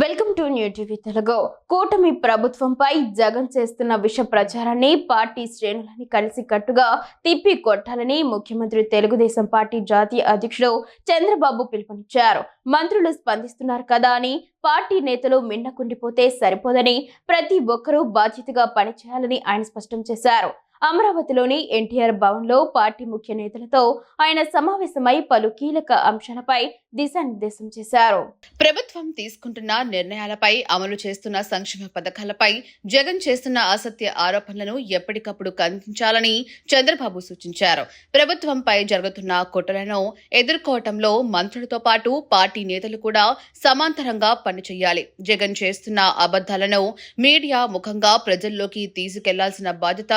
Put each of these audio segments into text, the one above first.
Welcome to new TV Telugu. కూటమి ప్రభుత్వంపై జగన్ చేస్తున్న విష ప్రచారాన్ని పార్టీ శ్రేణులని కలిసి కట్టుగా తిప్పి కొట్టాలని ముఖ్యమంత్రి తెలుగుదేశం పార్టీ జాతీయ అధ్యక్షుడు చంద్రబాబు పిలుపునిచ్చారు. మంత్రులు స్పందిస్తున్నారు కదా అని పార్టీ నేతలు మిన్నకుండిపోతే సరిపోదని ప్రతి ఒక్కరూ బాధ్యతగా పనిచేయాలని ఆయన స్పష్టం చేశారు. అమరావతిలోని ఎన్టీఆర్ భవన్లో పార్టీ ముఖ్య నేతలతో ఆయన సమావేశమై పలు కీలక అంశాలపై దిశానిర్దేశం చేశారు. ప్రభుత్వం తీసుకుంటున్న నిర్ణయాలపై అమలు చేస్తున్న సంక్షేమ పథకాలపై జగన్ చేస్తున్న అసత్య ఆరోపణలను ఎప్పటికప్పుడు ఖండించాలని చంద్రబాబు సూచించారు. ప్రభుత్వంపై జరుగుతున్న కుట్రలను ఎదుర్కోవటంలో మంత్రులతో పాటు పార్టీ నేతలు కూడా సమాంతరంగా పనిచేయాలి. జగన్ చేస్తున్న అబద్ధాలను మీడియా ముఖంగా ప్రజల్లోకి తీసుకెళ్ళాల్సిన బాధ్యత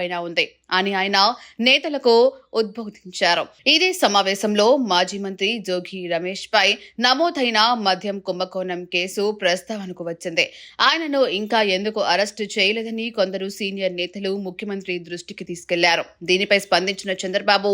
పైన ఉంది అని ఆయన నేతలకు ఉద్బోధించారు. ఇదే సమావేశంలో మాజీ మంత్రి జోగి రమేష్ పై నమోదైన మద్యం కుంభకోణం కేసు ప్రస్తావనకు వచ్చింది. ఆయనను ఇంకా ఎందుకు అరెస్టు చేయలేదని కొందరు సీనియర్ నేతలు ముఖ్యమంత్రి దృష్టికి తీసుకెళ్ళారు. దీనిపై స్పందించిన చంద్రబాబు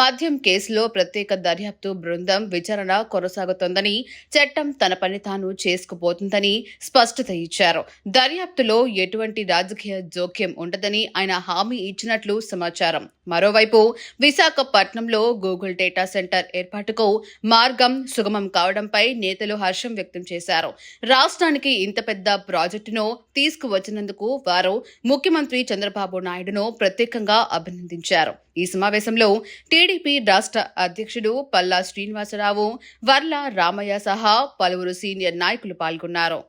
మద్యం కేసులో ప్రత్యేక దర్యాప్తు బృందం విచారణ కొనసాగుతోందని చట్టం తన పని తాను చేసుకుపోతుందని స్పష్టత ఇచ్చారు. దర్యాప్తులో ఎటువంటి రాజకీయ జోక్యం ఉండదని ఆయన హామీ ఇచ్చినట్లు సమాచారం. మరోవైపు విశాఖపట్నంలో గూగుల్ డేటా సెంటర్ ఏర్పాటుకు మార్గం సుగమం కావడంపై నేతలు హర్షం వ్యక్తం చేశారు. రాష్ట్రానికి ఇంత పెద్ద ప్రాజెక్టును తీసుకువచ్చినందుకు వారు ముఖ్యమంత్రి చంద్రబాబు నాయుడును ప్రత్యేకంగా అభినందించారు. ఈ సమావేశంలో టీడీపీ రాష్ట్ర అధ్యక్షుడు పల్లా శ్రీనివాసరావు వర్ల రామయ్య సహా పలువురు సీనియర్ నాయకులు పాల్గొన్నారు.